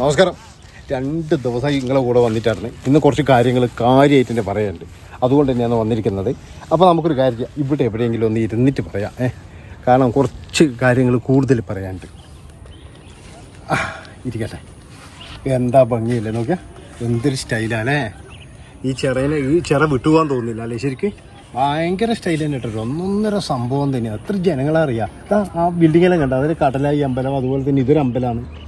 നമസ്കാരം. രണ്ട് ദിവസമായി നിങ്ങളെ കൂടെ വന്നിട്ടായിരുന്നു ഇന്ന് കുറച്ച് കാര്യങ്ങൾ കാര്യമായിട്ട് തന്നെ പറയാനുണ്ട്. അതുകൊണ്ട് തന്നെയാണ് വന്നിരിക്കുന്നത്. അപ്പോൾ നമുക്കൊരു കാര്യം ഇവിടെ എവിടെയെങ്കിലും ഒന്ന് ഇരുന്നിട്ട് പറയാം. ഏ? കാരണം കുറച്ച് കാര്യങ്ങൾ കൂടുതൽ പറയാനുണ്ട്. ഇരിക്കട്ടെ. എന്താ ഭംഗിയില്ലേ നോക്കിയാ? എന്തൊരു സ്റ്റൈലാണേ. ഈ ചിറയിനെ ഈ ചിറ വിട്ടുപോകാൻ തോന്നുന്നില്ല അല്ലേ ശരിക്ക്? ഭയങ്കര സ്റ്റൈൽ തന്നെ കേട്ടോ ഒന്നൊന്നര സംഭവം തന്നെയാണ് എത്ര ജനങ്ങളെ അറിയാം. ദാ ആ ബിൽഡിങ്ങെല്ലാം കണ്ട? അതിൽ കടലായി അമ്പലം അതുപോലെ തന്നെ ഇതൊരു അമ്പലമാണ്.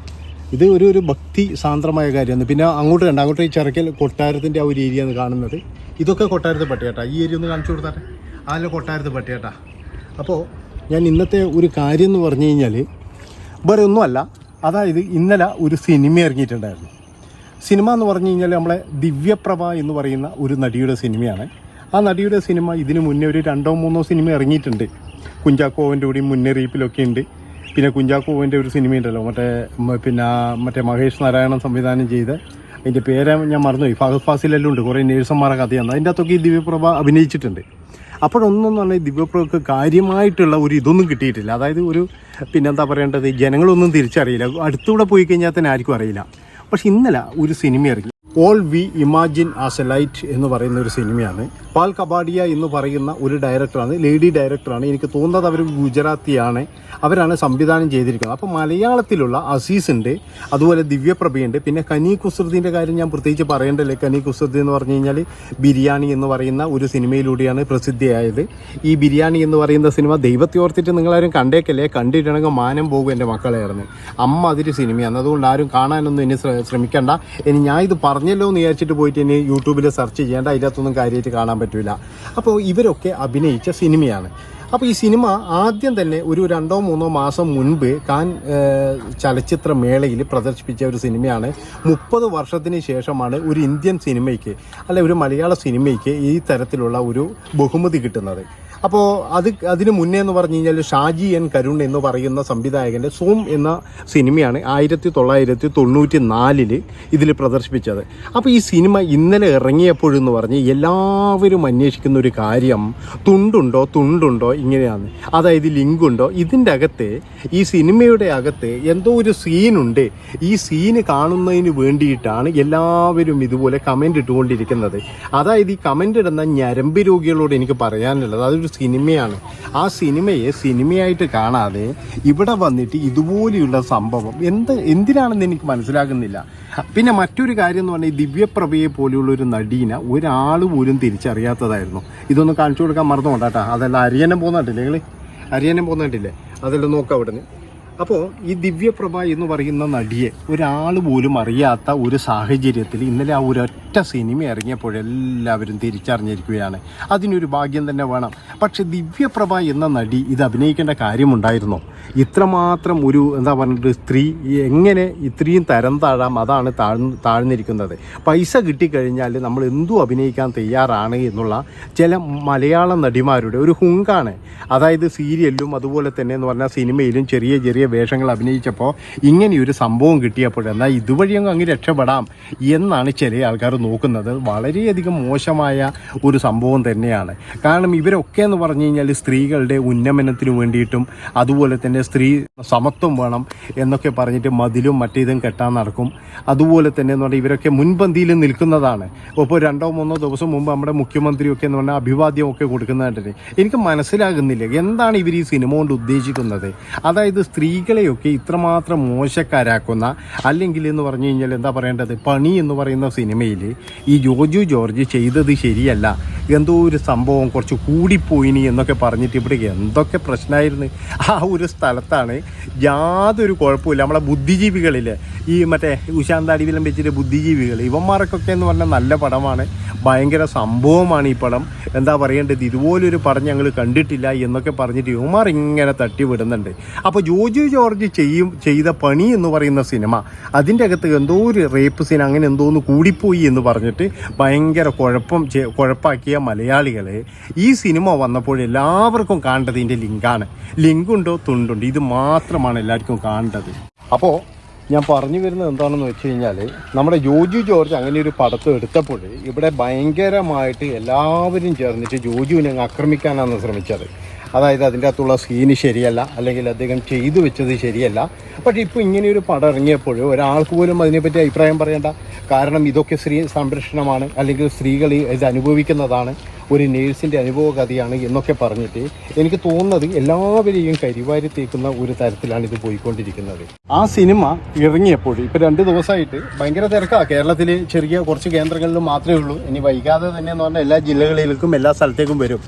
ഇത് ഒരു ഒരു ഭക്തി സാന്ദ്രമായ കാര്യമാണ്. പിന്നെ അങ്ങോട്ട് കണ്ട അങ്ങോട്ട് ഈ ചിറക്കൽ കൊട്ടാരത്തിന്റെ ആ ഒരു ഏരിയ ആണ് കാണുന്നത്. ഇതൊക്കെ കൊട്ടാരത്ത് പട്ടിയാട്ടാ. ഈ ഏരിയ ഒന്ന് കാണിച്ചു കൊടുത്താട്ടെ? ആല്ല കൊട്ടാരത്ത് പട്ടിയാട്ടാ. അപ്പോൾ ഞാൻ ഇന്നത്തെ ഒരു കാര്യം എന്ന് പറഞ്ഞു കഴിഞ്ഞാൽ വേറെ ഒന്നുമല്ല. അതായത് ഇന്നലെ ഒരു സിനിമ ഇറങ്ങിയിട്ടുണ്ടായിരുന്നു. സിനിമ എന്ന് പറഞ്ഞു കഴിഞ്ഞാൽ നമ്മളെ ദിവ്യപ്രഭ എന്ന് പറയുന്ന ഒരു നടിയുടെ സിനിമയാണ്. ആ നടിയുടെ സിനിമ ഇതിനു മുന്നേ ഒരു രണ്ടോ മൂന്നോ സിനിമ ഇറങ്ങിയിട്ടുണ്ട്. കുഞ്ചാക്കോവന്റെ കൂടി മുന്നറിയിപ്പിലൊക്കെ ഉണ്ട്. പിന്നെ കുഞ്ചാക്കോവിന്റെ ഒരു സിനിമയുണ്ടല്ലോ മറ്റേ പിന്നെ മറ്റേ മഹേഷ് നാരായണൻ സംവിധാനം ചെയ്ത്. അതിന്റെ പേര് ഞാൻ മറന്നുപോയി. ഫഹദ് ഫാസിലെല്ലാം ഉണ്ട്. കുറേ നേഴ്സന്മാരെ കഥയാണ് അതിന്റെ അകത്തൊക്കെ ഈ ദിവ്യപ്രഭ അഭിനയിച്ചിട്ടുണ്ട്. അപ്പോഴൊന്നും പറഞ്ഞാൽ ദിവ്യപ്രഭക്ക് കാര്യമായിട്ടുള്ള ഒരു ഇതൊന്നും കിട്ടിയിട്ടില്ല. അതായത് ഒരു പിന്നെന്താ പറയേണ്ടത്? ജനങ്ങളൊന്നും തിരിച്ചറിയില്ല. അടുത്തൂടെ പോയി കഴിഞ്ഞാൽ തന്നെ ആർക്കും അറിയില്ല. പക്ഷെ ഇന്നലെ ഒരു സിനിമ ഇറങ്ങി. All we imagine as a light എന്ന് പറയുന്ന ഒരു സിനിമയാണ്. പാൽ കബാഡിയ എന്ന് പറയുന്ന ഒരു ഡയറക്ടറാണ് ലേഡി ഡയറക്ടറാണ് എനിക്ക് തോന്നുന്നത് അവർ ഗുജറാത്തിയാണ്. അവരാണ് സംവിധാനം ചെയ്തിരിക്കുന്നത്. അപ്പോൾ മലയാളത്തിലുള്ള അസീസ് ഉണ്ട് അതുപോലെ ദിവ്യപ്രഭയുണ്ട് പിന്നെ കനി കുസൃതിന്റെ കാര്യം ഞാൻ പ്രത്യേകിച്ച് പറയേണ്ടല്ലേ? കനി കുസൃതി എന്ന് പറഞ്ഞു കഴിഞ്ഞാൽ ബിരിയാണി എന്ന് പറയുന്ന ഒരു സിനിമയിലൂടെയാണ് പ്രസിദ്ധിയായത്. ഈ ബിരിയാണി എന്ന് പറയുന്ന സിനിമ ദൈവത്തെ ഓർത്തിട്ട് നിങ്ങളാരും കണ്ടേക്കല്ലേ? കണ്ടിട്ടുണ്ടെങ്കിൽ മാനം പോകും എന്റെ മക്കളായിരുന്നു അമ്മ അതിര് സിനിമയാണ്. അതുകൊണ്ട് ആരും കാണാനൊന്നും ഇനി ശ്ര- ശ്രമിക്കണ്ട. ഇനി ഞാൻ ഇത് പറഞ്ഞല്ലോ എന്ന് വിചാരിച്ചിട്ട് പോയിട്ട് ഇനി യൂട്യൂബിൽ സെർച്ച് ചെയ്യേണ്ട അതിനകത്തൊന്നും കാര്യമായിട്ട് കാണാൻ പറ്റില്ല അപ്പോൾ ഇവരൊക്കെ അഭിനയിച്ച സിനിമയാണ്. അപ്പോൾ ഈ സിനിമ ആദ്യം തന്നെ ഒരു രണ്ടോ മൂന്നോ മാസം മുൻപ് കാൻ ചലച്ചിത്ര മേളയിൽ പ്രദർശിപ്പിച്ച ഒരു സിനിമയാണ്. മുപ്പത് വർഷത്തിന് ശേഷമാണ് ഒരു ഇന്ത്യൻ സിനിമയ്ക്ക് അല്ലെ ഒരു മലയാള സിനിമയ്ക്ക് ഈ തരത്തിലുള്ള ഒരു ബഹുമതി കിട്ടുന്നത്. അപ്പോൾ അത് അതിന് മുന്നേ എന്ന് പറഞ്ഞു കഴിഞ്ഞാൽ ഷാജി എൻ കരുൺ എന്ന് പറയുന്ന സംവിധായകന്റെ സൂം എന്ന സിനിമയാണ് ആയിരത്തി തൊള്ളായിരത്തി തൊണ്ണൂറ്റി നാലിൽ ഇതിൽ പ്രദർശിപ്പിച്ചത്. അപ്പോൾ ഈ സിനിമ ഇന്നലെ ഇറങ്ങിയപ്പോഴെന്ന് പറഞ്ഞ് എല്ലാവരും അന്വേഷിക്കുന്ന ഒരു കാര്യം തുണ്ടുണ്ടോ തുണ്ടുണ്ടോ ഇങ്ങനെയാണ്. അതായത് ലിങ്ക് ഉണ്ടോ ഇതിന്റെ അകത്ത് ഈ സിനിമയുടെ അകത്ത് എന്തോ ഒരു സീനുണ്ട്. ഈ സീന് കാണുന്നതിന് വേണ്ടിയിട്ടാണ് എല്ലാവരും ഇതുപോലെ കമന്റ് ഇട്ടുകൊണ്ടിരിക്കുന്നത്. അതായത് ഈ കമന്റ് ഇടുന്ന ഞരമ്പ് രോഗികളോട് എനിക്ക് പറയാനുള്ളത്. അതൊരു സിനിമയാണ്. ആ സിനിമയെ സിനിമയായിട്ട് കാണാതെ ഇവിടെ വന്നിട്ട് ഇതുപോലെയുള്ള സംഭവം എന്ത് എന്തിനാണെന്ന് എനിക്ക് മനസ്സിലാകുന്നില്ല. പിന്നെ മറ്റൊരു കാര്യം എന്ന് പറഞ്ഞാൽ ദിവ്യപ്രഭയെ പോലെയുള്ള ഒരു നടീനെ ഒരാൾ പോലും തിരിച്ചറിയാത്തതായിരുന്നു. ഇതൊന്നും കാണിച്ചു കൊടുക്കാൻ മറന്നു കൊണ്ടാട്ടാ അതെല്ലാം അരിയനം പോകുന്നുണ്ടല്ലേ നിങ്ങൾ അരിയനം പോകുന്നുണ്ടല്ലേ അതെല്ലാം നോക്കാം അവിടുന്ന്. അപ്പോൾ ഈ ദിവ്യപ്രഭ എന്ന് പറയുന്ന നടിയെ ഒരാൾ പോലും അറിയാത്ത ഒരു സാഹചര്യത്തിൽ ഇന്നലെ ആ ഒരൊറ്റ സിനിമ ഇറങ്ങിയപ്പോഴെല്ലാവരും തിരിച്ചറിഞ്ഞിരിക്കുകയാണ്. അതിനൊരു ഭാഗ്യം തന്നെ വേണം. പക്ഷേ ദിവ്യപ്രഭ എന്ന നടി ഇത് അഭിനയിക്കേണ്ട കാര്യമുണ്ടായിരുന്നോ? ഇത്രമാത്രം ഒരു എന്താ പറഞ്ഞിട്ട് സ്ത്രീ എങ്ങനെ ഇത്രയും തരം താഴാം? അതാണ് താഴ്ന്ന് താഴ്ന്നിരിക്കുന്നത്. പൈസ കിട്ടിക്കഴിഞ്ഞാൽ നമ്മൾ എന്തും അഭിനയിക്കാൻ തയ്യാറാണ് എന്നുള്ള ചില മലയാള നടിമാരുടെ ഒരു ഹുങ്കാണ്. അതായത് സീരിയലിലും അതുപോലെ തന്നെ എന്ന് പറഞ്ഞാൽ സിനിമയിലും ചെറിയ ചെറിയ വേഷങ്ങൾ അഭിനയിച്ചപ്പോൾ ഇങ്ങനെയൊരു സംഭവം കിട്ടിയപ്പോൾ എന്നാൽ ഇതുവഴി അങ്ങ് അങ്ങ് രക്ഷപ്പെടാം എന്നാണ് ചില ആൾക്കാർ നോക്കുന്നത്. വളരെയധികം മോശമായ ഒരു സംഭവം തന്നെയാണ്. കാരണം ഇവരൊക്കെ എന്ന് പറഞ്ഞു കഴിഞ്ഞാൽ സ്ത്രീകളുടെ ഉന്നമനത്തിന് വേണ്ടിയിട്ടും അതുപോലെ തന്നെ സ്ത്രീ സമത്വം വേണം എന്നൊക്കെ പറഞ്ഞിട്ട് മതിലും മറ്റേതും കെട്ടാൻ നടക്കും. അതുപോലെ തന്നെ എന്ന് പറഞ്ഞാൽ ഇവരൊക്കെ മുൻപന്തിയിൽ നിൽക്കുന്നതാണ്. ഇപ്പോൾ രണ്ടോ മൂന്നോ ദിവസം മുമ്പ് നമ്മുടെ മുഖ്യമന്ത്രിയൊക്കെ എന്ന് പറഞ്ഞാൽ അഭിവാദ്യമൊക്കെ കൊടുക്കുന്നതായിട്ട് എനിക്ക് മനസ്സിലാകുന്നില്ല. എന്താണ് ഇവർ ഈ സിനിമ കൊണ്ട് ഉദ്ദേശിക്കുന്നത്? അതായത് സ്ത്രീകളെയൊക്കെ ഇത്രമാത്രം മോശക്കാരാക്കുന്ന അല്ലെങ്കിൽ എന്ന് പറഞ്ഞു കഴിഞ്ഞാൽ എന്താ പറയേണ്ടത്? പണി എന്ന് പറയുന്ന സിനിമയിൽ ഈ ജോജു ജോർജ് ചെയ്തത് ശരിയല്ല. എന്തോ ഒരു സംഭവം കുറച്ച് കൂടിപ്പോയിനി എന്നൊക്കെ പറഞ്ഞിട്ട് ഇവിടെ എന്തൊക്കെ പ്രശ്നമായിരുന്നു ആ ഒരു സ്ഥലത്താണ് യാതൊരു കുഴപ്പമില്ല നമ്മളെ ബുദ്ധിജീവികളിൽ ഈ മറ്റേ ഉശാന്ത് അടിവിലം വെച്ചിട്ട് ബുദ്ധിജീവികൾ ഇവന്മാർക്കൊക്കെ എന്ന് പറഞ്ഞാൽ നല്ല പടമാണ്. ഭയങ്കര സംഭവമാണ് ഈ പടം. എന്താ പറയേണ്ടത്? ഇതുപോലൊരു പടം ഞങ്ങൾ കണ്ടിട്ടില്ല എന്നൊക്കെ പറഞ്ഞിട്ട് ഇവന്മാർ ഇങ്ങനെ തട്ടി വിടുന്നുണ്ട് അപ്പോൾ ജോജു ജോർജ് ചെയ്യും ചെയ്ത പണി എന്ന് പറയുന്ന സിനിമ അതിന്റെ അകത്ത് എന്തോ ഒരു റേപ്പ് സീൻ അങ്ങനെ എന്തോ ഒന്ന് കൂടിപ്പോയി എന്ന് പറഞ്ഞിട്ട് ഭയങ്കര കുഴപ്പം കുഴപ്പാക്കിയ മലയാളികളെ ഈ സിനിമ വന്നപ്പോൾ എല്ലാവർക്കും കാണേണ്ടത് ഇതിന്റെ ലിങ്കാണ്. ലിങ്കുണ്ടോ? തുണ്ടുണ്ടോ. ഇത് മാത്രമാണ് എല്ലാവർക്കും കാണേണ്ടത്. അപ്പോൾ ഞാൻ പറഞ്ഞു വരുന്നത് എന്താണെന്ന് വെച്ച് കഴിഞ്ഞാൽ നമ്മുടെ ജോജു ജോർജ് അങ്ങനെ ഒരു പടത്തം എടുത്തപ്പോൾ ഇവിടെ ഭയങ്കരമായിട്ട് എല്ലാവരും ചേർന്നിട്ട് ജോജുവിനെ ആക്രമിക്കാനാണ് ശ്രമിച്ചത്. അതായത് അതിന്റെ അകത്തുള്ള സീന് ശരിയല്ല അല്ലെങ്കിൽ അദ്ദേഹം ചെയ്തു വെച്ചത് ശരിയല്ല. പക്ഷേ ഇപ്പോൾ ഇങ്ങനെയൊരു പടം ഇറങ്ങിയപ്പോൾ ഒരാൾക്ക് പോലും അതിനെപ്പറ്റി അഭിപ്രായം പറയേണ്ട. കാരണം ഇതൊക്കെ സ്ത്രീ സംരക്ഷണമാണ് അല്ലെങ്കിൽ സ്ത്രീകൾ ഇത് അനുഭവിക്കുന്നതാണ് ഒരു നേഴ്സിന്റെ അനുഭവ കഥയാണ് എന്നൊക്കെ പറഞ്ഞിട്ട് എനിക്ക് തോന്നുന്നത് എല്ലാവരെയും കരിവാരി തേക്കുന്ന ഒരു തരത്തിലാണ് ഇത് പോയിക്കൊണ്ടിരിക്കുന്നത്. ആ സിനിമ ഇറങ്ങിയപ്പോൾ ഇപ്പോൾ രണ്ട് ദിവസമായിട്ട് ഭയങ്കര തിരക്കാണ് കേരളത്തിൽ ചെറിയ കുറച്ച് കേന്ദ്രങ്ങളിൽ മാത്രമേ ഉള്ളൂ. ഇനി വൈകാതെ തന്നെ എന്ന് പറഞ്ഞാൽ എല്ലാ ജില്ലകളിലേക്കും എല്ലാ സ്ഥലത്തേക്കും വരും.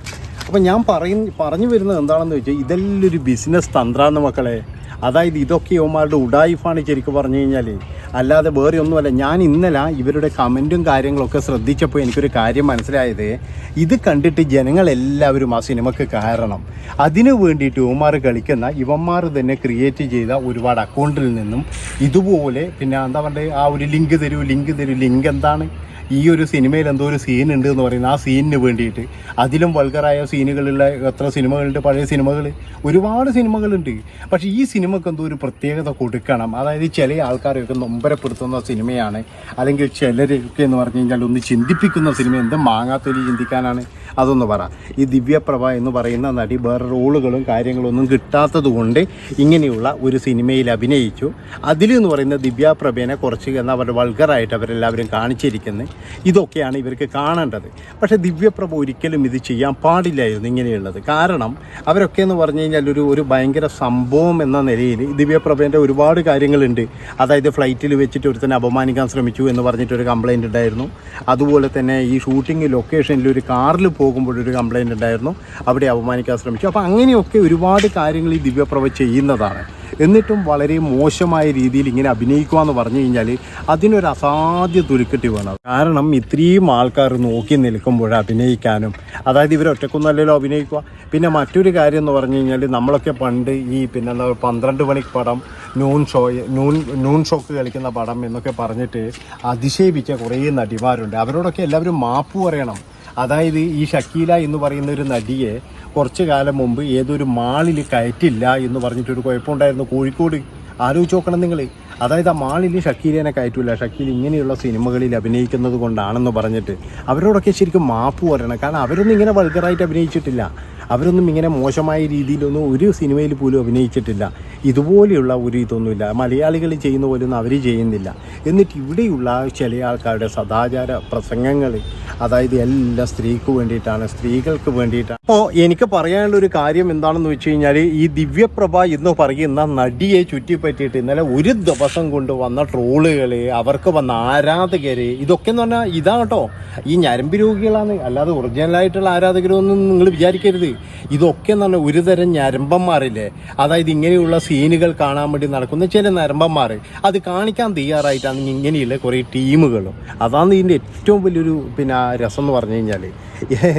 അപ്പം ഞാൻ പറയും പറഞ്ഞു വരുന്നത് എന്താണെന്ന് വെച്ചാൽ ഇതെല്ലാം ഒരു ബിസിനസ് തന്ത്രാന്ന് മക്കളെ. അതായത് ഇതൊക്കെ ഇവന്മാരുടെ ഉഡായിഫാണ് ശരിക്കും പറഞ്ഞു കഴിഞ്ഞാൽ അല്ലാതെ വേറെ ഒന്നുമല്ല. ഞാൻ ഇന്നലെ ഇവരുടെ കമന്റും കാര്യങ്ങളൊക്കെ ശ്രദ്ധിച്ചപ്പോൾ എനിക്കൊരു കാര്യം മനസ്സിലായത്. ഇത് കണ്ടിട്ട് ജനങ്ങളെല്ലാവരും ആ സിനിമക്ക് കാരണം. അതിനു വേണ്ടിയിട്ട് ഇവന്മാർ കളിക്കുന്ന ഇവന്മാർ തന്നെ ക്രിയേറ്റ് ചെയ്ത ഒരുപാട് അക്കൗണ്ടിൽ നിന്നും ഇതുപോലെ പിന്നെ എന്താ പറയുക ആ ഒരു ലിങ്ക് തരൂ ലിങ്ക് തരൂ ലിങ്ക് എന്താണ്? ഈ ഒരു സിനിമയിൽ എന്തോ ഒരു സീൻ ഉണ്ട് എന്ന് പറയുന്നത് ആ സീനിന് വേണ്ടിയിട്ട്. അതിലും വൾഗറായ സീനുകളുള്ള എത്ര സിനിമകളുണ്ട് പഴയ സിനിമകൾ ഒരുപാട് സിനിമകളുണ്ട്. പക്ഷേ ഈ സിനിമക്ക് എന്തോ ഒരു പ്രത്യേകത കൊടുക്കണം? അതായത് ചില ആൾക്കാരെയൊക്കെ നൊമ്പരപ്പെടുത്തുന്ന സിനിമയാണ്. അല്ലെങ്കിൽ ചിലരൊക്കെ എന്ന് പറഞ്ഞു കഴിഞ്ഞാൽ ഒന്ന് ചിന്തിപ്പിക്കുന്ന സിനിമ. എന്ത് മാങ്ങാത്തൊലി ചിന്തിക്കാനാണ്? അതൊന്ന് പറ. ഈ ദിവ്യപ്രഭ എന്ന് പറയുന്ന നടി വേറെ റോളുകളും കാര്യങ്ങളും ഒന്നും കിട്ടാത്തത് കൊണ്ട് ഇങ്ങനെയുള്ള ഒരു സിനിമയിൽ അഭിനയിച്ചു. അതിലെന്ന് പറയുന്ന ദിവ്യാപ്രഭേനെ കുറച്ച് എന്നാൽ അവരുടെ വൾഗറായിട്ട് അവരെല്ലാവരും കാണിച്ചിരിക്കുന്നത് ഇതൊക്കെയാണ് ഇവർക്ക് കാണേണ്ടത്. പക്ഷേ ദിവ്യപ്രഭ ഒരിക്കലും ഇത് ചെയ്യാൻ പാടില്ലായിരുന്നു ഇങ്ങനെയുള്ളത്. കാരണം അവരൊക്കെ എന്ന് പറഞ്ഞു കഴിഞ്ഞാൽ ഒരു ഒരു ഭയങ്കര സംഭവം എന്ന നിലയിൽ ദിവ്യപ്രഭേന്റെ ഒരുപാട് കാര്യങ്ങളുണ്ട്. അതായത് ഫ്ലൈറ്റിൽ വെച്ചിട്ട് ഒരുത്തനെ അപമാനിക്കാൻ ശ്രമിച്ചു എന്ന് പറഞ്ഞിട്ടൊരു കംപ്ലൈന്റ് ഉണ്ടായിരുന്നു. അതുപോലെ തന്നെ ഈ ഷൂട്ടിംഗ് ലൊക്കേഷനിൽ ഒരു കാറിൽ പോകുമ്പോഴൊരു കംപ്ലൈന്റ് ഉണ്ടായിരുന്നു. അവിടെ അപമാനിക്കാൻ ശ്രമിച്ചു. അപ്പോൾ അങ്ങനെയൊക്കെ ഒരുപാട് കാര്യങ്ങൾ ഈ ദിവ്യപ്രഭ ചെയ്യുന്നതാണ്. എന്നിട്ടും വളരെ മോശമായ രീതിയിൽ ഇങ്ങനെ അഭിനയിക്കുക എന്ന് പറഞ്ഞു കഴിഞ്ഞാൽ അതിനൊരു അസാധ്യ തുരുക്കെട്ടി വേണം. കാരണം ഇത്രയും ആൾക്കാർ നോക്കി നിൽക്കുമ്പോൾ അഭിനയിക്കാനും അതായത് ഇവർ ഒറ്റക്കൊന്നല്ലല്ലോ അഭിനയിക്കുക. പിന്നെ മറ്റൊരു കാര്യം എന്ന് പറഞ്ഞു കഴിഞ്ഞാൽ നമ്മളൊക്കെ പണ്ട് ഈ പിന്നെ എന്താ പന്ത്രണ്ട് മണിക്ക് പടം നൂൺ ഷോ നൂൺ നൂൺ ഷോക്ക് കളിക്കുന്ന പടം എന്നൊക്കെ പറഞ്ഞിട്ട് അതിശയിപ്പിച്ച കുറേ നടിമാരുണ്ട്. അവരോടൊക്കെ എല്ലാവരും മാപ്പ് പറയണം. അതായത് ഈ ഷക്കീല എന്ന് പറയുന്ന ഒരു നടിയെ കുറച്ച് കാലം മുമ്പ് ഏതൊരു മാളിൽ കയറ്റില്ല എന്ന് പറഞ്ഞിട്ടൊരു കുഴപ്പമുണ്ടായിരുന്നു. കോഴിക്കോട് ആലോചിച്ച് നോക്കണം നിങ്ങൾ അതായത് ആ മാളിൽ ഷക്കീലേനെ കയറ്റില്ല ഷക്കീൽ ഇങ്ങനെയുള്ള സിനിമകളിൽ അഭിനയിക്കുന്നത് കൊണ്ടാണെന്ന് പറഞ്ഞിട്ട് അവരോടൊക്കെ ശരിക്കും മാപ്പ് പറയണം. കാരണം അവരൊന്നും ഇങ്ങനെ വൾഗറായിട്ട് അഭിനയിച്ചിട്ടില്ല. അവരൊന്നും ഇങ്ങനെ മോശമായ രീതിയിലൊന്നും ഒരു സിനിമയിൽ പോലും അഭിനയിച്ചിട്ടില്ല. ഇതുപോലെയുള്ള ഒരു ഇതൊന്നുമില്ല. മലയാളികൾ ചെയ്യുന്ന പോലെയൊന്നും അവർ ചെയ്യുന്നില്ല. എന്നിട്ട് ഇവിടെയുള്ള ചില ആൾക്കാരുടെ സദാചാര പ്രസംഗങ്ങൾ അതായത് എല്ലാ സ്ത്രീക്ക് വേണ്ടിയിട്ടാണ് സ്ത്രീകൾക്ക് വേണ്ടിയിട്ടാണ്. അപ്പോൾ എനിക്ക് പറയാനുള്ള ഒരു കാര്യം എന്താണെന്ന് വെച്ച് കഴിഞ്ഞാൽ ഈ ദിവ്യപ്രഭ എന്ന് പറയുന്ന നടിയെ ചുറ്റിപ്പറ്റിയിട്ട് ഇന്നലെ ഒരു ദിവസം കൊണ്ട് വന്ന ട്രോളുകൾ അവർക്ക് വന്ന ആരാധകർ ഇതൊക്കെ എന്ന് പറഞ്ഞാൽ ഇതാണ് കേട്ടോ. ഈ ഞരമ്പ് രോഗികളാണ്. അല്ലാതെ ഒറിജിനലായിട്ടുള്ള ആരാധകരൊന്നും നിങ്ങൾ വിചാരിക്കരുത്. ഇതൊക്കെ എന്ന് പറഞ്ഞാൽ ഒരുതരം ഞരമ്പന്മാരില്ലേ? അതായത് ഇങ്ങനെയുള്ള സീനുകൾ കാണാൻ വേണ്ടി നടക്കുന്ന ചില ഞരമ്പന്മാർ. അത് കാണിക്കാൻ തയ്യാറായിട്ടാണ് ഇങ്ങനെയുള്ള കുറേ ടീമുകളും. അതാണ് ഇതിന്റെ ഏറ്റവും വലിയൊരു പിന്നെ രസം എന്ന് പറഞ്ഞു കഴിഞ്ഞാൽ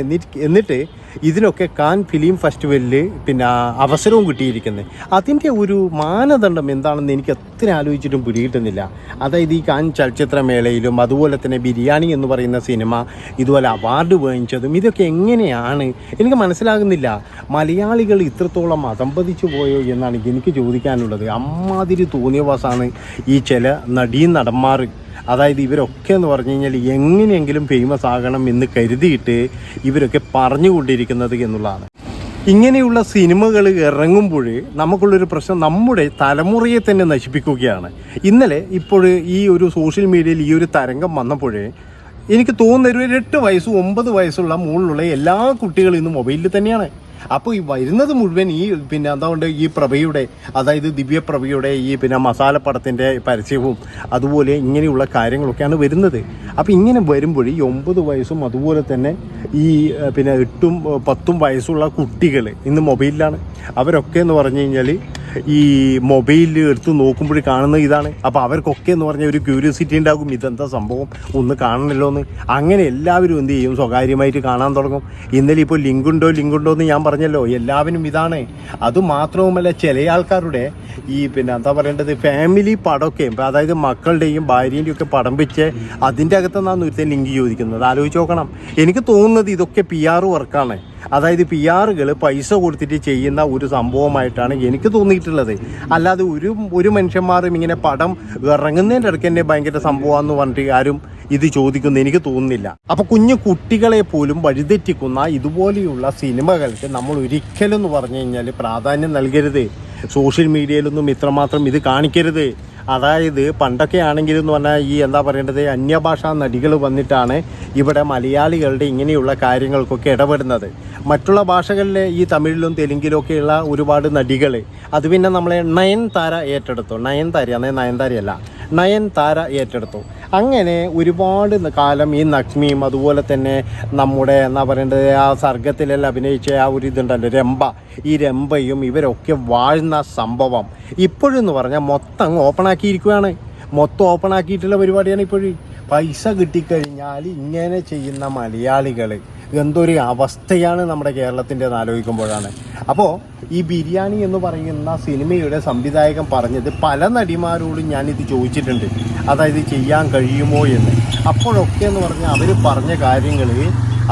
എന്നിട്ട് എന്നിട്ട് ഇതിനൊക്കെ കാൻ ഫിലിം ഫെസ്റ്റിവലിൽ പിന്നെ അവസരവും കിട്ടിയിരിക്കുന്നത് അതിന്റെ ഒരു മാനദണ്ഡം എന്താണെന്ന് എനിക്ക് എത്ര ആലോചിച്ചിട്ടും പുരിയിട്ടുന്നില്ല അതായത് ഈ കാൻ ചലച്ചിത്രമേളയിലും അതുപോലെ തന്നെ ബിരിയാണി എന്ന് പറയുന്ന സിനിമ ഇതുപോലെ അവാർഡ് വാങ്ങിച്ചതും ഇതൊക്കെ എങ്ങനെയാണ്? എനിക്ക് മനസ്സിലാകുന്നില്ല. മലയാളികൾ ഇത്രത്തോളം അതമ്പതിച്ചു പോയോ എന്നാണ് എനിക്ക് ചോദിക്കാനുള്ളത്. അമ്മാതിരി തോന്നിയവാസാണ് ഈ ചില നടീ നടന്മാർ അതായത് ഇവരൊക്കെ എന്ന് പറഞ്ഞു കഴിഞ്ഞാൽ എങ്ങനെയെങ്കിലും ഫേമസ് ആകണം എന്ന് കരുതിയിട്ട് ഇവരൊക്കെ പറഞ്ഞുകൊണ്ടിരിക്കുന്നത് എന്നുള്ളതാണ്. ഇങ്ങനെയുള്ള സിനിമകൾ ഇറങ്ങുമ്പോൾ നമുക്കുള്ളൊരു പ്രശ്നം നമ്മുടെ തലമുറയെ തന്നെ നശിപ്പിക്കുകയാണ്. ഇന്നലെ ഇപ്പോൾ ഈ ഒരു സോഷ്യൽ മീഡിയയിൽ ഈ ഒരു തരംഗം വന്നപ്പോൾ എനിക്ക് തോന്നുന്ന ഒരു എട്ട് വയസ്സ് ഒമ്പത് വയസ്സുള്ള മുകളിലുള്ള എല്ലാ കുട്ടികളും ഇന്ന് മൊബൈലിൽ തന്നെയാണ്. അപ്പോൾ ഈ വരുന്നത് മുഴുവൻ ഈ പിന്നെ എന്താണ്ട് ഈ പ്രഭയുടെ അതായത് ദിവ്യപ്രഭയുടെ ഈ പിന്നെ മസാലപ്പടത്തിന്റെ പരസ്യവും അതുപോലെ ഇങ്ങനെയുള്ള കാര്യങ്ങളൊക്കെയാണ് വരുന്നത്. അപ്പോൾ ഇങ്ങനെ വരുമ്പോൾ ഈ ഒമ്പത് വയസ്സും അതുപോലെ തന്നെ ഈ പിന്നെ എട്ടും പത്തും വയസ്സുള്ള കുട്ടികൾ ഇന്ന് മൊബൈലിലാണ്. അവരൊക്കെ എന്ന് പറഞ്ഞു കഴിഞ്ഞാൽ ഈ മൊബൈലിൽ എടുത്ത് നോക്കുമ്പോൾ കാണുന്നത് ഇതാണ്. അപ്പോൾ അവർക്കൊക്കെ എന്ന് പറഞ്ഞാൽ ഒരു ക്യൂരിയോസിറ്റി ഉണ്ടാകും. ഇതെന്താ സംഭവം? ഒന്ന് കാണണമല്ലോ എന്ന് അങ്ങനെ എല്ലാവരും എന്ത് ചെയ്യും? സ്വകാര്യമായിട്ട് കാണാൻ തുടങ്ങും. ഇന്നലെ ഇപ്പോൾ ലിങ്കുണ്ടോ ലിങ്കുണ്ടോ എന്ന് ഞാൻ പറഞ്ഞല്ലോ. എല്ലാവരും ഇതാണ്. അതുമാത്രവുമല്ല ചില ആൾക്കാരുടെ ഈ പിന്നെ എന്താ പറയേണ്ടത്? ഫാമിലി പടമൊക്കെ അതായത് മക്കളുടെയും ഭാര്യയുടെയും ഒക്കെ പടം വെച്ച് അതിന്റെ അകത്തുനിന്നാണ് ഒരുത്തൻ ലിങ്ക് ചോദിക്കുന്നത്. ആലോചിച്ച് നോക്കണം. എനിക്ക് തോന്നുന്നത് ഇതൊക്കെ പി ആർ വർക്കാണ് അതായത് പി ആറുകൾ പൈസ കൊടുത്തിട്ട് ചെയ്യുന്ന ഒരു സംഭവമായിട്ടാണ് എനിക്ക് തോന്നിയിട്ടുള്ളത്. അല്ലാതെ ഒരു ഒരു മനുഷ്യന്മാരും ഇങ്ങനെ പടം ഇറങ്ങുന്നതിന്റെ ഇടയ്ക്ക് തന്നെ ഭയങ്കര സംഭവമാണെന്ന് പറഞ്ഞിട്ട് ആരും ഇത് ചോദിക്കുന്നു എനിക്ക് തോന്നുന്നില്ല. അപ്പോൾ കുഞ്ഞു കുട്ടികളെ പോലും വഴിതെറ്റിക്കുന്ന ഇതുപോലെയുള്ള സിനിമകൾക്ക് നമ്മൾ ഒരിക്കലും എന്ന് പറഞ്ഞു കഴിഞ്ഞാൽ പ്രാധാന്യം നൽകരുത്. സോഷ്യൽ മീഡിയയിലൊന്നും ഇത്രമാത്രം ഇത് കാണിക്കരുത്. അതായത് പണ്ടൊക്കെ ആണെങ്കിൽ എന്ന് പറഞ്ഞാൽ ഈ എന്താ പറയേണ്ടത് അന്യഭാഷാ നടികൾ വന്നിട്ടാണ് ഇവിടെ മലയാളികളുടെ ഇങ്ങനെയുള്ള കാര്യങ്ങൾക്കൊക്കെ ഇടപെടുന്നത്. മറ്റുള്ള ഭാഷകളിലെ ഈ തമിഴിലും തെലുങ്കിലും ഒക്കെയുള്ള ഒരുപാട് നടികൾ അത് പിന്നെ നമ്മളെ നയൻ താര ഏറ്റെടുത്തു. നയൻ താര അന്നേ നയൻതാരയല്ല. നയൻ താര ഏറ്റെടുത്തു. അങ്ങനെ ഒരുപാട് കാലം ഈ നഗ്മിയും അതുപോലെ തന്നെ നമ്മുടെ എന്നാ പറയേണ്ടത് ആ സർഗത്തിലെല്ലാം അഭിനയിച്ച ആ ഒരു ഇതുണ്ടല്ലോ രംഭ. ഈ രംഭയും ഇവരൊക്കെ വാഴുന്ന സംഭവം. ഇപ്പോഴെന്ന് പറഞ്ഞാൽ മൊത്തം അങ്ങ് ഓപ്പൺ ആക്കിയിരിക്കുകയാണ് മൊത്തം ഓപ്പൺ ആക്കിയിട്ടുള്ള പരിപാടിയാണ് ഇപ്പോഴും. പൈസ കിട്ടിക്കഴിഞ്ഞാൽ ഇങ്ങനെ ചെയ്യുന്ന മലയാളികൾ എന്തൊരു അവസ്ഥയാണ് നമ്മുടെ കേരളത്തിന്റെ ആലോചിക്കുമ്പോഴാണ്. അപ്പോൾ ഈ ബിരിയാണി എന്ന് പറയുന്ന സിനിമയുടെ സംവിധായകൻ പറഞ്ഞത് പല നടിമാരോടും ഞാനിത് ചോദിച്ചിട്ടുണ്ട്. അതായത് ചെയ്യാൻ കഴിയുമോ എന്ന്. അപ്പോഴൊക്കെ എന്ന് പറഞ്ഞാൽ അവർ പറഞ്ഞ കാര്യങ്ങൾ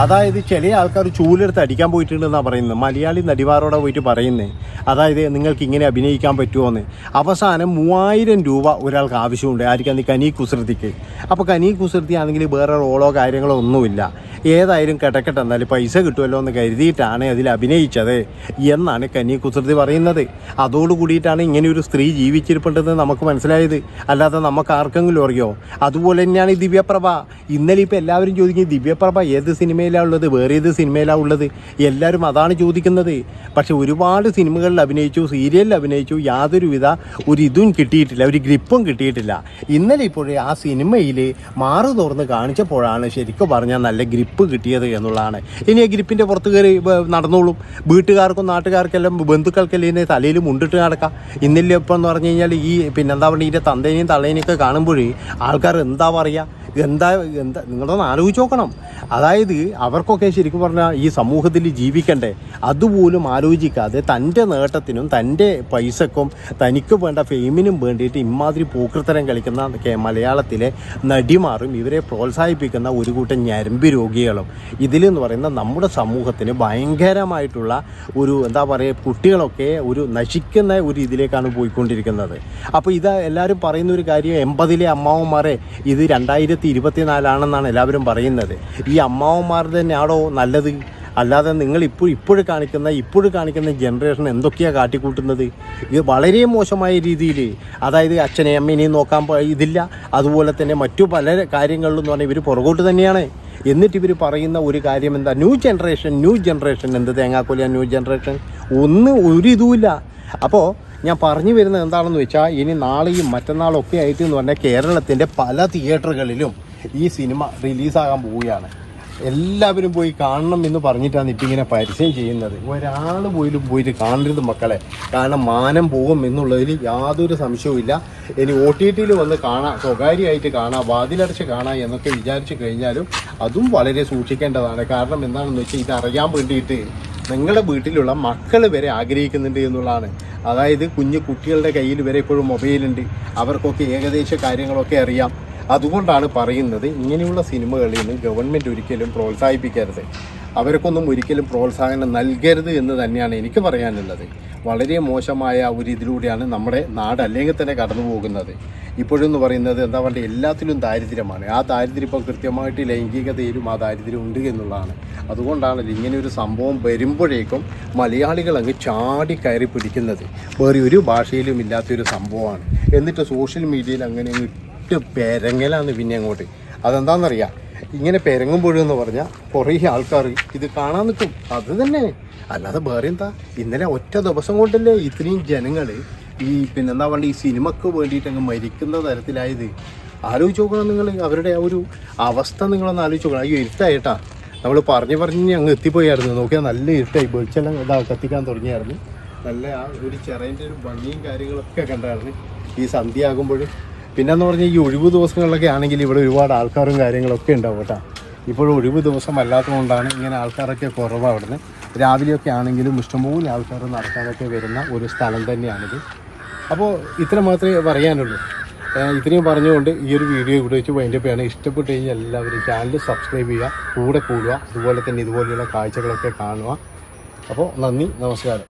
അതായത് ചില ആൾക്കാർ ചൂലെടുത്ത് അടിക്കാൻ പോയിട്ടുണ്ടെന്നാണ് പറയുന്നത്. മലയാളി നടിമാരോടെ പോയിട്ട് പറയുന്നത് അതായത് നിങ്ങൾക്ക് ഇങ്ങനെ അഭിനയിക്കാൻ പറ്റുമോ എന്ന് അവസാനം മൂവായിരം രൂപ ഒരാൾക്ക് ആവശ്യമുണ്ട്. ആയിരിക്കും ഈ കനി കുസൃതിക്ക്? അപ്പോൾ കനി കുസൃതി ആണെങ്കിൽ വേറെ റോളോ കാര്യങ്ങളോ ഒന്നുമില്ല. ഏതായാലും കിടക്കട്ടെ. എന്നാലും പൈസ കിട്ടുമല്ലോ എന്ന് കരുതിയിട്ടാണ് അതിൽ അഭിനയിച്ചത് എന്നാണ് കനി കുസൃതി പറയുന്നത്. അതോട് കൂടിയിട്ടാണ് ഇങ്ങനെ ഒരു സ്ത്രീ ജീവിച്ചിരിപ്പുണ്ടെന്ന് നമുക്ക് മനസ്സിലായത്. അല്ലാതെ നമുക്ക് ആർക്കെങ്കിലും അറിയോ? അതുപോലെ തന്നെയാണ് ദിവ്യപ്രഭ. ഇന്നലെ ഇപ്പോൾ എല്ലാവരും ചോദിക്കും ദിവ്യപ്രഭ ഏത് സിനിമയിലാണ് ഉള്ളത് വേറെ ഏത് സിനിമയിലാണ് ഉള്ളത്? എല്ലാവരും അതാണ് ചോദിക്കുന്നത്. പക്ഷെ ഒരുപാട് സിനിമകളിൽ അഭിനയിച്ചു സീരിയലിൽ അഭിനയിച്ചു യാതൊരുവിധ ഒരു ഇതും കിട്ടിയിട്ടില്ല ഒരു ഗ്രിപ്പും കിട്ടിയിട്ടില്ല. ഇന്നലെ ഇപ്പോഴേ ആ സിനിമയിൽ മാറു തുറന്ന് കാണിച്ചപ്പോഴാണ് ശരിക്കും പറഞ്ഞാൽ നല്ല ഗ്രിപ്പ് കിട്ടിയത് എന്നുള്ളതാണ്. ഇനി ആ ഗ്രിപ്പിന്റെ പുറത്ത് കയറി നടന്നോളും. വീട്ടുകാർക്കും നാട്ടുകാർക്കെല്ലാം ബന്ധുക്കൾക്കെല്ലാം ഇതിനെ തലയിൽ മുണ്ടിട്ട് നടക്കാം. ഇന്നില്ല ഇപ്പം എന്ന് പറഞ്ഞു കഴിഞ്ഞാൽ ഈ പിന്നെന്താ പറയുക ഇതിന്റെ തന്തേനെയും തള്ളേനെയൊക്കെ കാണുമ്പോഴേ ആൾക്കാർ എന്താ പറയുക എന്താ എന്താ നിങ്ങളൊന്ന് ആലോചിച്ച് നോക്കണം. അതായത് അവർക്കൊക്കെ ശരിക്കും പറഞ്ഞാൽ ഈ സമൂഹത്തിൽ ജീവിക്കണ്ടേ അതുപോലും ആലോചിക്കാതെ തന്റെ നേട്ടത്തിനും തന്റെ പൈസക്കും തനിക്ക് വേണ്ട ഫെയിമിനും വേണ്ടിയിട്ട് ഇമാതിരി പൂക്കൃത്തരം കളിക്കുന്ന മലയാളത്തിലെ നടിമാരും ഇവരെ പ്രോത്സാഹിപ്പിക്കുന്ന ഒരു കൂട്ടം ഞരമ്പ് രോഗികളും ഇതിലെന്ന് പറയുന്ന നമ്മുടെ സമൂഹത്തിന് ഭയങ്കരമായിട്ടുള്ള ഒരു എന്താ പറയുക കുട്ടികളൊക്കെ ഒരു നശിക്കുന്ന ഒരു ഇതിലേക്കാണ് പോയിക്കൊണ്ടിരിക്കുന്നത്. അപ്പോൾ ഇത് എല്ലാവരും പറയുന്ന ഒരു കാര്യം എൺപതിലെ അമ്മാവന്മാരെ ഇത് രണ്ടായിരത്തി ഇരുപത്തിനാലാണെന്നാണ് എല്ലാവരും പറയുന്നത്. ഈ അമ്മാവന്മാർ തന്നെയാണോ നല്ലത്? അല്ലാതെ നിങ്ങൾ ഇപ്പോൾ ഇപ്പോഴും കാണിക്കുന്ന ഇപ്പോഴും കാണിക്കുന്ന ജനറേഷൻ എന്തൊക്കെയാണ് കാട്ടിക്കൂട്ടുന്നത്? ഇത് വളരെ മോശമായ രീതിയിൽ. അതായത് അച്ഛനെയും അമ്മേനെയും നോക്കാൻ ഇതില്ല. അതുപോലെ തന്നെ മറ്റു പല കാര്യങ്ങളിലും എന്ന് പറഞ്ഞാൽ ഇവർ പുറകോട്ട് തന്നെയാണ്. എന്നിട്ട് ഇവർ പറയുന്ന ഒരു കാര്യം എന്താ? ന്യൂ ജനറേഷൻ ന്യൂ ജനറേഷൻ എന്ത് തേങ്ങാക്കൊലിയ ന്യൂ ജനറേഷൻ ഒന്നും ഒരു ഇതുമില്ല. അപ്പോൾ ഞാൻ പറഞ്ഞു വരുന്നത് എന്താണെന്ന് വെച്ചാൽ ഇനി നാളെയും മറ്റന്നാളൊക്കെ ആയിട്ട് എന്ന് പറഞ്ഞാൽ കേരളത്തിന്റെ പല തിയേറ്ററുകളിലും ഈ സിനിമ റിലീസാകാൻ പോവുകയാണ്. എല്ലാവരും പോയി കാണണം എന്ന് പറഞ്ഞിട്ടാണ് ഇപ്പം ഇങ്ങനെ പരസ്യം ചെയ്യുന്നത്. ഒരാൾ പോലും പോയിട്ട് കാണരുത് മക്കളെ. കാരണം മാനം പോകും എന്നുള്ളതിൽ യാതൊരു സംശയവുമില്ല ഇനി ഒ ടി ടിയിൽ വന്ന് കാണാം സ്വകാര്യമായിട്ട് കാണാം വാതിലടച്ച് കാണാം എന്നൊക്കെ വിചാരിച്ചു കഴിഞ്ഞാലും അതും വളരെ സൂക്ഷിക്കേണ്ടതാണ്. കാരണം എന്താണെന്ന് വെച്ചാൽ ഇത് അറിയാൻ വേണ്ടിയിട്ട് നിങ്ങളുടെ വീട്ടിലുള്ള മക്കൾ വരെ ആഗ്രഹിക്കുന്നുണ്ട് എന്നുള്ളതാണ്. അതായത് കുഞ്ഞു കുട്ടികളുടെ കയ്യിൽ വരെ ഇപ്പോഴും മൊബൈലുണ്ട്. അവർക്കൊക്കെ ഏകദേശ കാര്യങ്ങളൊക്കെ അറിയാം. അതുകൊണ്ടാണ് പറയുന്നത് ഇങ്ങനെയുള്ള സിനിമകളിൽ നിന്ന് ഗവൺമെന്റ് ഒരിക്കലും പ്രോത്സാഹിപ്പിക്കരുത്. അവർക്കൊന്നും ഒരിക്കലും പ്രോത്സാഹനം നൽകരുത് എന്ന് തന്നെയാണ് എനിക്ക് പറയാനുള്ളത്. വളരെ മോശമായ ഒരു ഇതിലൂടെയാണ് നമ്മുടെ നാട് അല്ലെങ്കിൽ തന്നെ കടന്നു പോകുന്നത്. ഇപ്പോഴെന്ന് പറയുന്നത് എന്താ പറയുക എല്ലാത്തിലും ദാരിദ്ര്യമാണ്. ആ ദാരിദ്ര്യം ഇപ്പോൾ കൃത്യമായിട്ട് ലൈംഗികതയിലും ആ ദാരിദ്ര്യം ഉണ്ട് എന്നുള്ളതാണ്. അതുകൊണ്ടാണല്ലോ ഇങ്ങനെ ഒരു സംഭവം വരുമ്പോഴേക്കും മലയാളികൾ അങ്ങ് ചാടി കയറി പിടിക്കുന്നത്. വേറെ ഒരു ഭാഷയിലും ഇല്ലാത്തൊരു സംഭവമാണ്. എന്നിട്ട് സോഷ്യൽ മീഡിയയിൽ അങ്ങനെ ഇട്ട് പെരങ്ങലാണ് പിന്നെ അങ്ങോട്ട്. അതെന്താണെന്നറിയാം ഇങ്ങനെ പെരങ്ങുമ്പോഴെന്ന് പറഞ്ഞാൽ കുറേ ആൾക്കാർ ഇത് കാണാൻ നിൽക്കും അത് തന്നെ. അല്ലാതെ വേറെ എന്താ? ഇന്നലെ ഒറ്റ ദിവസം കൊണ്ടല്ലേ ഇത്രയും ജനങ്ങൾ ഈ പിന്നെ എന്താ പറയുക ഈ സിനിമക്ക് വേണ്ടിയിട്ട് അങ്ങ് മരിക്കുന്ന തരത്തിലായത്? ആലോചിച്ച് നോക്കണം നിങ്ങൾ അവരുടെ ആ ഒരു അവസ്ഥ നിങ്ങളൊന്ന് ആലോചിച്ച് നോക്കണം. അയ്യോ ഇരുട്ടായിട്ടാ. നമ്മൾ പറഞ്ഞു പറഞ്ഞ് അങ്ങ് എത്തിപ്പോയായിരുന്നു. നോക്കിയാൽ നല്ല ഇരുട്ടായി. വെളിച്ചെല്ലാം ഇതാ കത്തിക്കാൻ തുടങ്ങിയായിരുന്നു. നല്ല ആ ഒരു ചെറേന്റെ ഒരു ഭംഗിയും കാര്യങ്ങളൊക്കെ കണ്ടായിരുന്നു. ഈ സന്ധ്യ ആകുമ്പോൾ പിന്നെന്ന് പറഞ്ഞാൽ ഈ ഒഴിവ് ദിവസങ്ങളിലൊക്കെ ആണെങ്കിൽ ഇവിടെ ഒരുപാട് ആൾക്കാരും കാര്യങ്ങളൊക്കെ ഉണ്ടാവും കേട്ടോ. ഇപ്പോഴും ഒഴിവ് ദിവസം അല്ലാത്തതുകൊണ്ടാണ് ഇങ്ങനെ ആൾക്കാരൊക്കെ കുറവാണ് അവിടുന്ന്. രാവിലെയൊക്കെ ആണെങ്കിലും ഇഷ്ടംപോലെ ആൾക്കാർ നടക്കാനൊക്കെ വരുന്ന ഒരു സ്ഥലം തന്നെയാണിത്. അപ്പോൾ ഇത്ര മാത്രമേ പറയാനുള്ളൂ. ഇത്രയും പറഞ്ഞുകൊണ്ട് ഈ ഒരു വീഡിയോ ഇവിടെ വെച്ച് വൈൻഡപ്പ് ചെയ്യണം. ഇഷ്ടപ്പെട്ട് കഴിഞ്ഞാൽ എല്ലാവരും ചാനൽ സബ്സ്ക്രൈബ് ചെയ്യുക കൂടെ കൂടുക അതുപോലെ തന്നെ ഇതുപോലെയുള്ള കാഴ്ചകളൊക്കെ കാണുക. അപ്പോൾ നന്ദി നമസ്കാരം.